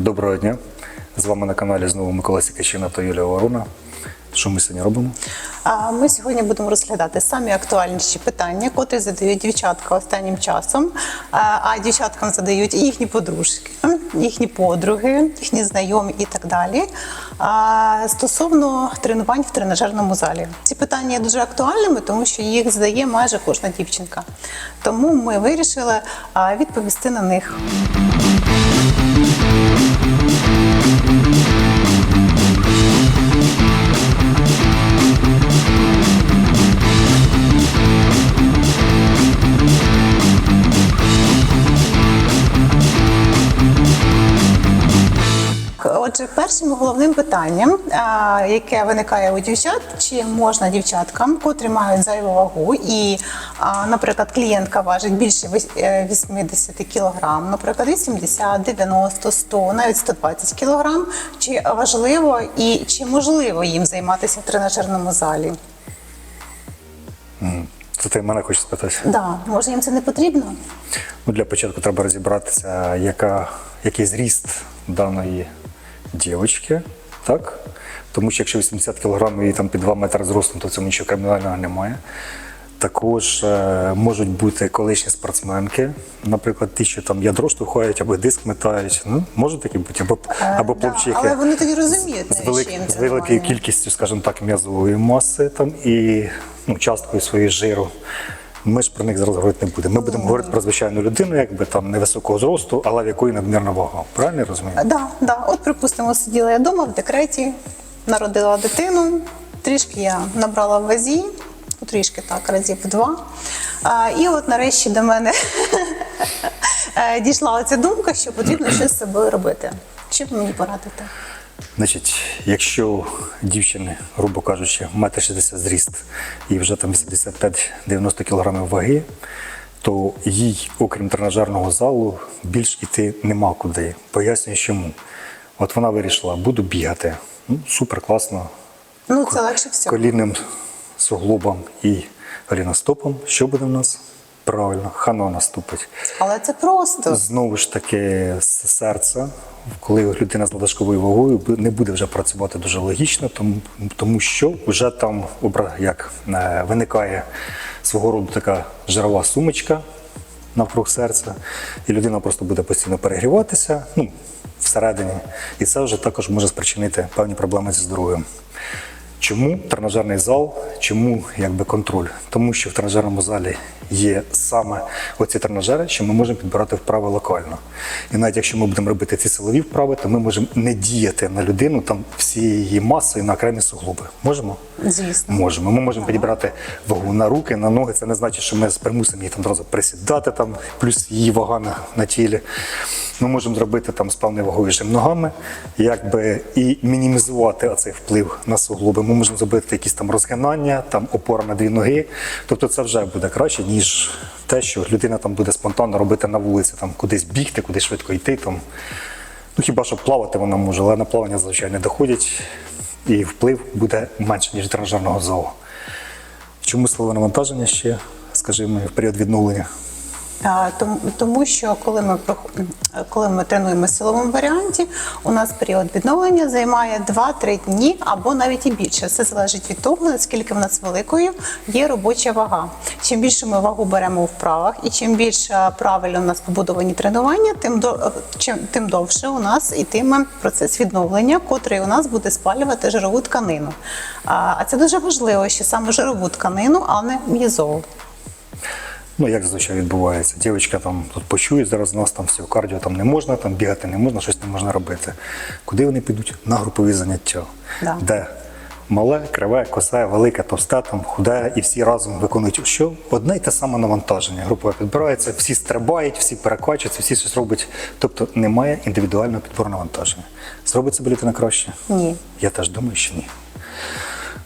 Доброго дня. З вами на каналі знову Микола Сікачина та Юлія Ворона. Що ми сьогодні робимо? А Ми сьогодні будемо розглядати самі актуальніші питання, котрі задають дівчатка останнім часом. А дівчаткам задають їхні подружки, їхні подруги, їхні знайомі і так далі. А Стосовно тренувань в тренажерному залі, ці питання є дуже актуальними, тому що їх задає майже кожна дівчинка. Тому ми вирішили відповісти на них. Першим головним питанням, яке виникає у дівчат, чи можна дівчаткам, котрі мають зайву вагу, і, наприклад, клієнтка важить більше віс- е, 80 кг, наприклад, 80, 90, 100, навіть 120 кг, чи важливо і чи можливо їм займатися в тренажерному залі? Це ти мене хочеш спитати? Да, може їм це не потрібно? Ну, для початку треба розібратися, яка, який зріст даної дівчинки, так? Тому що якщо 80 кг і там під 2 метри зросту, то в цьому нічого кримінального немає. Також е, можуть бути колишні спортсменки, наприклад, ті, що там ядро штовхають або диск метають. Ну, можуть такі бути, або, або Е, да, плавчики. але вони тоді розуміють, з, навіщо велик, з великою кількістю, скажімо так, м'язової маси там і ну, часткою своєї жиру. Ми ж про них зараз говорити не будемо. Ми будемо говорити про звичайну людину, якби там невисокого зросту, але в якої надмірна вага. Правильно я розумію? Да, да. От, припустимо, сиділа я вдома в декреті, народила дитину, трішки я набрала в вазі, ну, трішки так, разів два. А, і от нарешті до мене е, дійшла оця думка, що потрібно щось з собою робити. Що ви мені порадите? Значить, якщо дівчини, грубо кажучи, 1,60 м зріст і вже там 85-90 кг ваги, то їй, окрім тренажерного залу, більш іти нема куди. Пояснюю, чому. От вона вирішила, буду бігати. Ну, супер класно, Ну, це легше всього. колінним суглобом і ріностопом. Що буде в нас? Правильно, хано наступить. Але це просто. Знову ж таки, з серця, коли людина з надлишковою вагою не буде вже працювати дуже логічно, тому, тому що вже там як, е, виникає свого роду така жирова сумочка навкруг серця, і людина просто буде постійно перегріватися ну, всередині, і це вже також може спричинити певні проблеми зі здоров'ям. Чому тренажерний зал? Чому якби контроль? Тому що в тренажерному залі є саме оці тренажери, що ми можемо підбирати вправи локально. І навіть якщо ми будемо робити ці силові вправи, то ми можемо не діяти на людину там всією її масою на окремі суглоби. Можемо? Звісно. Можемо. Ми можемо підібрати вагу на руки, на ноги. Це не значить, що ми примусимо її там одразу присідати, там, плюс її вага на, на тілі. Ми можемо зробити там з певною вагою жим ногами, якби і мінімізувати оцей вплив на суглоби. Ми можемо зробити якісь там розгинання, там опора на дві ноги. Тобто це вже буде краще, ніж те, що людина там буде спонтанно робити на вулиці, там кудись бігти, кудись швидко йти. Там. Ну хіба що плавати вона може, але на плавання зазвичай не доходять, і вплив буде менше, ніж тренажерного залу. Чому силове навантаження ще, скажімо, в період відновлення? Тому, що коли ми коли ми тренуємо в силовому варіанті, у нас період відновлення займає 2-3 дні або навіть і більше. Це залежить від того, наскільки в нас великою є робоча вага. Чим більше ми вагу беремо у вправах, і чим більше правильно у нас побудовані тренування, тим до чим тим довше у нас ітиме процес відновлення, котрий у нас буде спалювати жирову тканину. А це дуже важливо, що саме жирову тканину, а не м'язову. Ну, як зазвичай відбувається. Дівчинка там тут почує, зараз у нас там все, кардіо там не можна, там бігати не можна, щось не можна робити. Куди вони підуть? На групові заняття. Да. Де мале, криве, косе, велике, товсте, там, худе, і всі разом виконують що? Одне й те саме навантаження. Група підбирається, всі стрибають, всі перекачуються, всі щось роблять. Тобто немає індивідуального підбору навантаження. Зробить себе людина краще? Ні. Я теж думаю, що ні.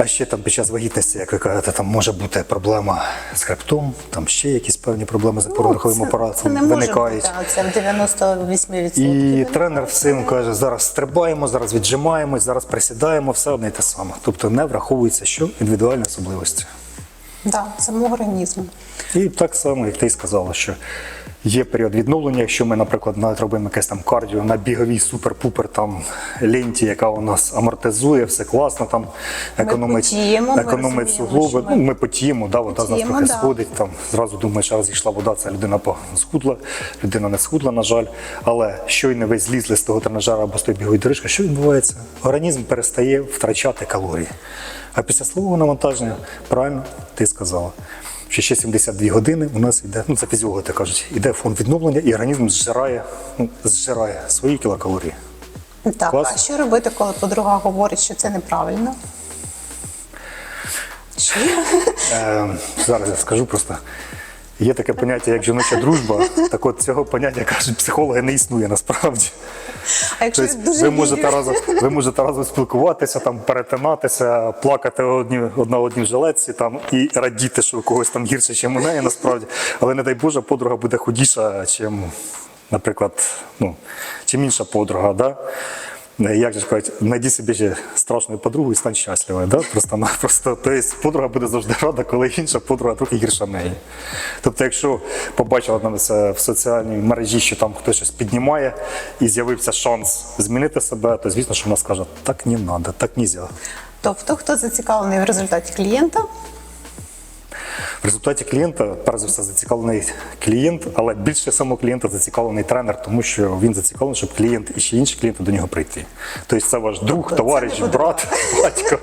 А ще там під час вагітності, як ви кажете, там може бути проблема з хребтом, там ще якісь певні проблеми з опорно-руховим Ну, апаратом це не може бути, це в 98%. І тренер всім каже, зараз стрибаємо, зараз віджимаємось, зараз присідаємо, все одне й те саме. Тобто не враховується, що індивідуальні особливості. Да, самого організму. І так само, як ти й сказала, що Є період відновлення, якщо ми, наприклад, навіть робимо якесь там кардіо на біговій супер-пупер там ленті, яка у нас амортизує, все класно, там економить, потіємо, ми економить суглоби. ми Ну, ми потіємо, да, вода з нас потіємо, трохи да. сходить, там зразу думаєш, а зійшла вода, це людина схудла, людина не схудла, на жаль. Але щойно ви злізли з того тренажера або з тої бігової доріжки, що відбувається? Організм перестає втрачати калорії. А після свого навантаження, правильно ти сказала, що ще 72 години у нас йде, ну це фізіологи так кажуть, іде фонд відновлення, і організм зжирає, ну, зжирає свої кілокалорії. Так, Клас. а що робити, коли подруга говорить, що це неправильно? Що? Е, зараз я скажу просто. Є таке поняття, як жіноча дружба. Так от цього поняття кажуть, психологи не існує насправді. А якщо Тобто дуже ви можете разом, ви можете разом спілкуватися, там перетинатися, плакати одні, одна одній в жилетці там і радіти, що у когось там гірше, ніж у неї насправді. Але не дай Боже, подруга буде худіша, чим, наприклад, ну, чим інша подруга. Да? Е, Як же кажуть, знайди собі ще страшну подругу і стань щасливою. Да? Просто, просто, тобто подруга буде завжди рада, коли інша подруга трохи гірша неї. Тобто, якщо побачила на це в соціальній мережі, що там хтось щось піднімає і з'явився шанс змінити себе, то звісно, що вона скаже, так не треба, так не можна. Тобто, хто зацікавлений в результаті клієнта, В результаті клієнта, перш за все, зацікавлений клієнт, але більше самого клієнта зацікавлений тренер, тому що він зацікавлений, щоб клієнт і ще інші клієнти до нього прийти. Тобто це ваш друг, товариш, брат, батько.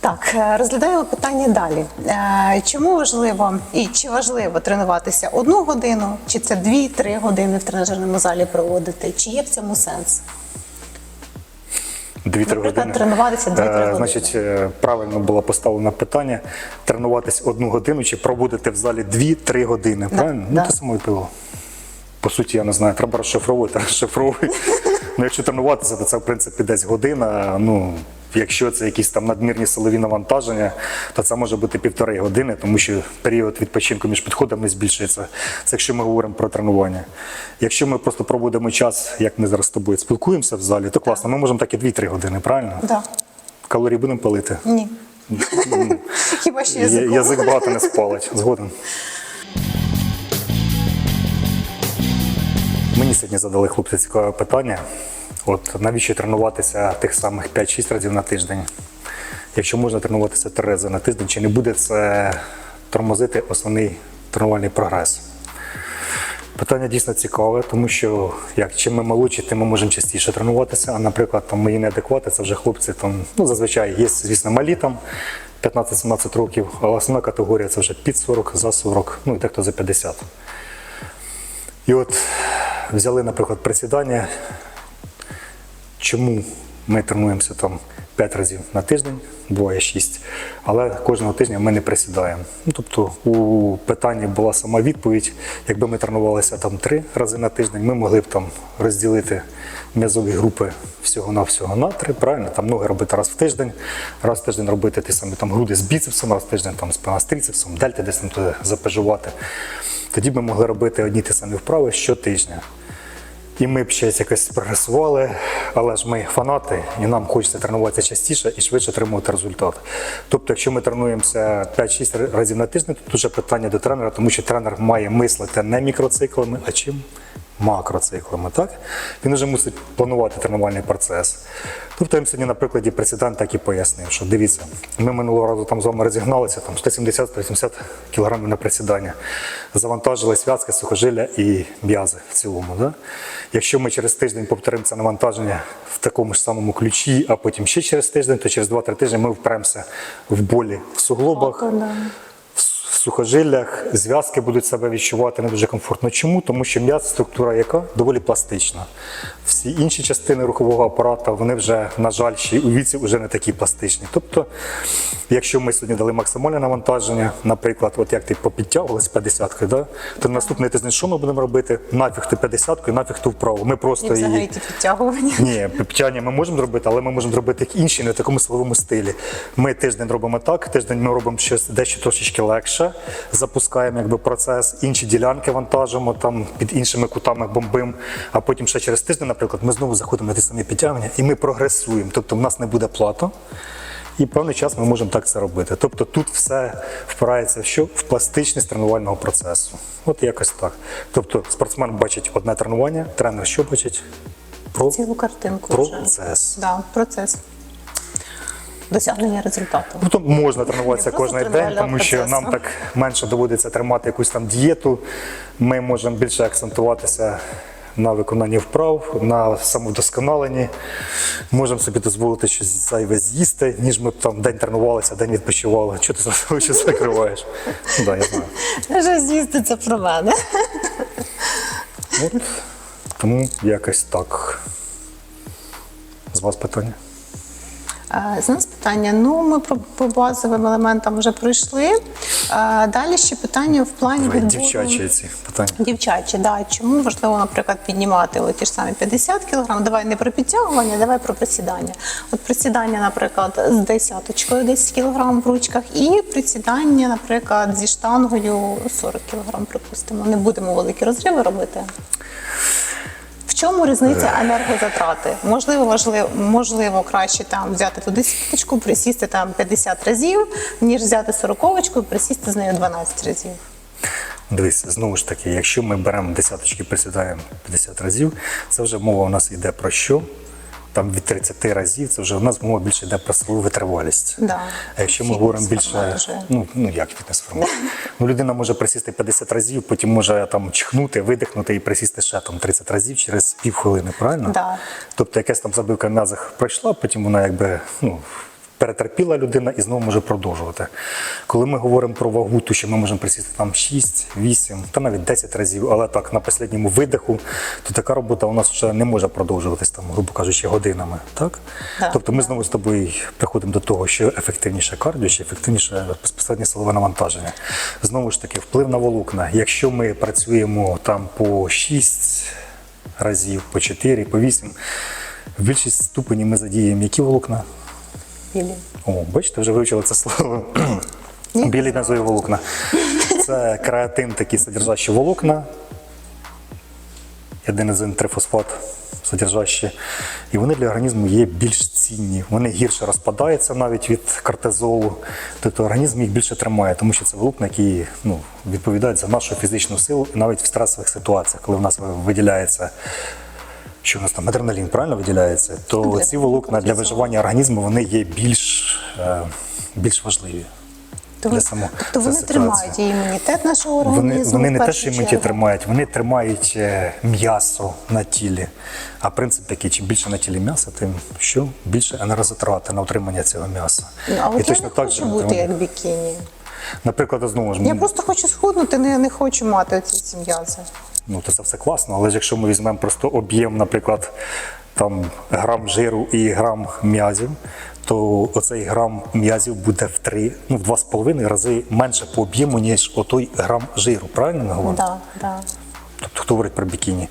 Так, е, розглядаємо питання далі. Е, Чому важливо і чи важливо тренуватися одну годину, чи це дві-три години в тренажерному залі проводити? Чи є в цьому сенс? Дві-три Наприклад, години. тренуватися 2-3 Е, години. Значить, е, правильно було поставлено питання: тренуватись одну годину чи пробудете в залі 2-3 години. Правильно? да. Ну, те саме відповіло. По суті, я не знаю, треба розшифровувати, розшифровувати. ну, якщо тренуватися, то це в принципі десь година. Ну, якщо це якісь там надмірні силові навантаження, то це може бути півтори години, тому що період відпочинку між підходами збільшується. Це якщо ми говоримо про тренування. Якщо ми просто проводимо час, як ми зараз з тобою спілкуємося в залі, то класно. Ми можемо так і 2-3 години, правильно? Да. Калорії будемо палити. Ні. Хіба що Я- язиком? Язик багато не спалить. Згоден. Мені сьогодні задали хлопці цікаве питання. От навіщо тренуватися тих самих 5-6 разів на тиждень? Якщо можна тренуватися 3 рази на тиждень, чи не буде це тормозити основний тренувальний прогрес? Питання дійсно цікаве, тому що як чим ми молодші, тим ми можемо частіше тренуватися. А наприклад, там мої неадеквати, це вже хлопці там, ну зазвичай є, звісно, малі там 15-17 років, а основна категорія це вже під 40, за 40, ну і дехто за 50. І от взяли, наприклад, присідання. Чому ми тренуємося там 5 разів на тиждень, буває 6, але кожного тижня ми не присідаємо. Ну, тобто у питанні була сама відповідь. Якби ми тренувалися там 3 рази на тиждень, ми могли б там розділити м'язові групи всього-навсього на 3, правильно? Там ноги робити раз в тиждень, раз в тиждень робити ті самі там груди з біцепсом, раз в тиждень там з трицепсом, дельти десь там туди запежувати. Тоді ми могли робити одні ті самі вправи щотижня. І ми б ще якось прогресували, але ж ми фанати, і нам хочеться тренуватися частіше і швидше отримувати результат. Тобто, якщо ми тренуємося 5-6 разів на тиждень, то дуже питання до тренера, тому що тренер має мислити не мікроциклами, а чим? Макроциклами. Так? Він вже мусить планувати тренувальний процес. Тобто я сьогодні на прикладі прецедент так і пояснив, що дивіться, ми минулого разу там з вами розігналися, там 170-180 кг на присідання, завантажили зв'язки, сухожилля і м'язи в цілому. Да? Якщо ми через тиждень повторимо це навантаження в такому ж самому ключі, а потім ще через тиждень, то через 2-3 тижні ми впремося в болі в суглобах, сухожиллях, зв'язки будуть себе відчувати не дуже комфортно. Чому? Тому що м'яз структура яка доволі пластична. Всі інші частини рухового апарату, вони вже, на жаль, ще у віці вже не такі пластичні. Тобто, якщо ми сьогодні дали максимальне навантаження, наприклад, от як ти попідтягувалась 50 да, то на наступний тиждень що ми будемо робити? Нафіг ти 50 нафіг ту вправу. Ми просто І взагалі її ті підтягування. ні, підтягування ми можемо зробити, але ми можемо зробити як інші, не в такому силовому стилі. Ми тиждень робимо так, тиждень ми робимо щось дещо трошечки легше, запускаємо якби процес, інші ділянки вантажимо, там під іншими кутами бомбим. А потім ще через тиждень, наприклад, ми знову заходимо на ті самі підтягування і ми прогресуємо. Тобто в нас не буде плато. І певний час ми можемо так це робити. Тобто тут все впирається в що? В пластичність тренувального процесу. От якось так. Тобто спортсмен бачить одне тренування, тренер що бачить? Про Цілу картинку вже. Да, процес досягнення результату. Ну, то можна тренуватися Не кожен день, тому що процесу. нам так менше доводиться тримати якусь там дієту. Ми можемо більше акцентуватися на виконанні вправ, на самовдосконаленні. Можемо собі дозволити щось зайве з'їсти, ніж ми б там день тренувалися, день відпочивали. Чого ти за очі закриваєш? Ну, да, я знаю. Вже з'їсти це про мене. От, тому якось так. З вас питання? Е, З нас питання. Ну, ми про- по базовим елементам вже пройшли. Е, Далі ще питання в плані відбору. дівчачі ці питання. Дівчачі, да. Чому важливо, наприклад, піднімати от ті ж самі 50 кг? Давай не про підтягування, давай про присідання. От присідання, наприклад, з десяточкою 10 кг в ручках, і присідання, наприклад, зі штангою 40 кг, припустимо. Не будемо великі розриви робити. Чому різниця енергозатрати? Можливо, важливо, можливо, краще там взяти ту десяточку, присісти там 50 разів, ніж взяти сороковочку і присісти з нею 12 разів. Дивись, знову ж таки, якщо ми беремо десяточки, присідаємо 50 разів, це вже мова у нас йде про що? Там від 30 разів, це вже у нас мова більше йде про силову витривалість. Да. А якщо ми говоримо більше, ну, ну як фітнес формат? ну, людина може присісти 50 разів, потім може там чхнути, видихнути і присісти ще там 30 разів через півхвилини, правильно? Да. Тобто якась там забивка м'язах пройшла, потім вона якби ну, перетерпіла людина і знову може продовжувати. Коли ми говоримо про вагу, то що ми можемо присісти там 6, 8, та навіть 10 разів, але так на останньому видиху, то така робота у нас вже не може продовжуватись там, грубо кажучи, годинами. Так? Да. Тобто ми знову з тобою приходимо до того, що ефективніше кардіо, що ефективніше безпосередньо силове навантаження. Знову ж таки, вплив на волокна. Якщо ми працюємо там по 6 разів, по 4, по 8, в більшість ступенів ми задіємо які волокна? Білі. О, бачите, вже вивчили це слово. Білі назові волокна. Це креатин, такі содержащі волокна. Єдинозин трифосфат содержащі. І вони для організму є більш цінні. Вони гірше розпадаються навіть від кортизолу. Тобто організм їх більше тримає, тому що це волокна, які ну, відповідають за нашу фізичну силу і навіть в стресових ситуаціях, коли в нас виділяється. Що у нас там адреналін правильно виділяється, то ці волокна для виживання організму вони є більш, е, більш важливі. Для Тобто вони ситуація. тримають і імунітет нашого організму. Вони, вони не те, що імунітет тримають, вони тримають е, м'ясо на тілі. А принцип такий, чим більше на тілі м'яса, тим що більше енергозатрати на утримання цього м'яса. Ну, а от я не хочу же, бути як бікіні. Наприклад, знову ж Я просто хочу схуднути, не, не хочу мати оці ці м'язи. Ну, то це все класно, але ж якщо ми візьмемо просто об'єм, наприклад, там грам жиру і грам м'язів, то оцей грам м'язів буде в три, ну в два з половиною рази менше по об'єму, ніж отой грам жиру. Правильно ми говоримо? Да, да. Тобто хто говорить про бікіні.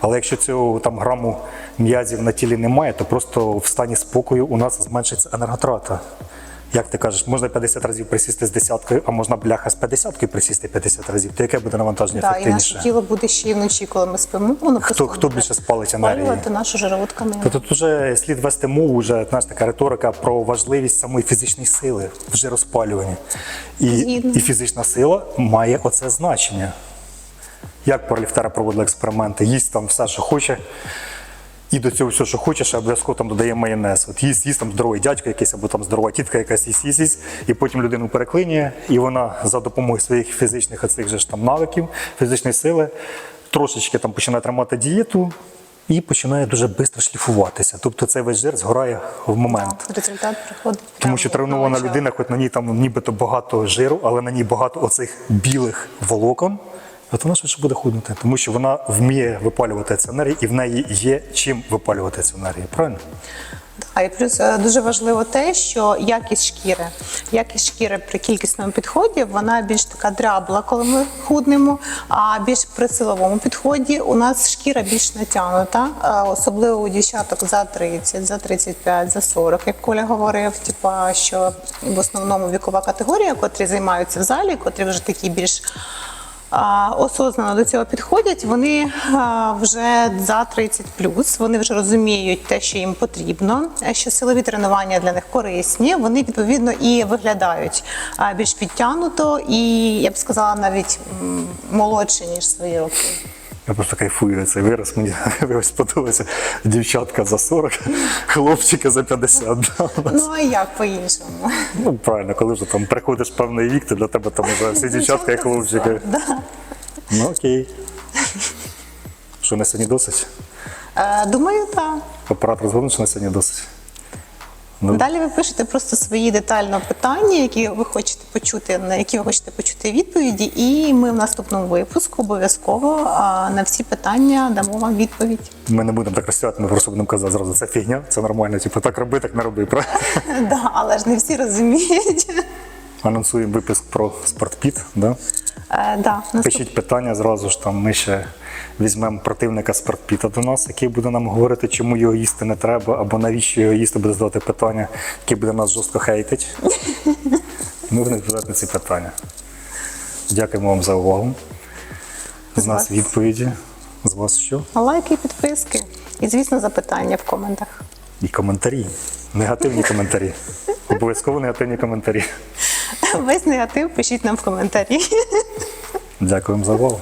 Але якщо цього там граму м'язів на тілі немає, то просто в стані спокою у нас зменшиться енерготрата. Як ти кажеш, можна 50 разів присісти з десяткою, а можна бляха з 50 присісти 50 разів, то яке буде навантаження Да, і ефективніше? наше тіло буде ще й вночі, коли ми спимо. Воно Хто, постійно хто більше спалить енергії? спалювати нашу жирову тканину. То тут вже слід вести мову, вже знаєш, така риторика про важливість самої фізичної сили в жироспалюванні. І, і фізична сила має оце значення. Як парліфтери проводили експерименти, їсть там все, що хоче, і до цього все, що хоче, ще обов'язково там додає майонез. От їсть, їсть там здоровий дядько якийсь, або там здорова тітка якась їсть, їсть, їсть, і потім людину переклинює, і вона за допомогою своїх фізичних оцих же ж там навиків, фізичної сили, трошечки там починає тримати дієту і починає дуже швидко шліфуватися. Тобто цей весь жир згорає в момент. Да, результат приходить. Тому що на тренована людина, хоч на ній там нібито багато жиру, але на ній багато оцих білих волокон, от вона швидше буде худнути, тому що вона вміє випалювати цю енергію, і в неї є чим випалювати цю енергію. Правильно? А і плюс дуже важливо те, що якість шкіри, якість шкіри при кількісному підході, вона більш така дрябла, коли ми худнемо. А більш при силовому підході у нас шкіра більш натягнута, особливо у дівчаток за 30, за 35, за 40. Як Коля говорив, типа, що в основному вікова категорія, котрі займаються в залі, котрі вже такі більш осознано до цього підходять, вони вже за 30 вони вже розуміють те, що їм потрібно, е, що силові тренування для них корисні. Вони відповідно і виглядають більш підтягнуто, і я б сказала навіть молодше ніж свої роки. Я просто кайфую цей вираз. Мені ось сподобається дівчатка за 40, хлопчики за 50. да. Ну а як по-іншому? Ну, правильно, коли вже там приходиш певний вік, то для тебе там вже всі дівчатка і хлопчики. Да. Ну окей. Що на сьогодні досить? Е, Думаю, так. Оператор згоден, що на сьогодні досить. Ну, Далі ви пишете просто свої детально питання, які ви хочете почути, на які ви хочете почути відповіді, і ми в наступному випуску обов'язково на всі питання дамо вам відповідь. Ми не будемо так розстріляти, ми просто будемо казати зразу, це фігня, це нормально, типу так роби, так не роби. правильно? Але ж не всі розуміють. Анонсуємо випуск про спортпіт. Да? Е, да, наступ... Пишіть питання зразу ж там. Ми ще візьмемо противника спортпіта до нас, який буде нам говорити, чому його їсти не треба, або навіщо його їсти, буде задавати питання, який буде нас жорстко хейтить. Ми будемо відповідати на ці питання. Дякуємо вам за увагу. З З нас вас. відповіді. З вас що? лайки, і підписки і, звісно, запитання в коментах. І коментарі. Негативні коментарі. Обов'язково негативні коментарі. Весь негатив пишіть нам в коментарі. Дякуємо за увагу.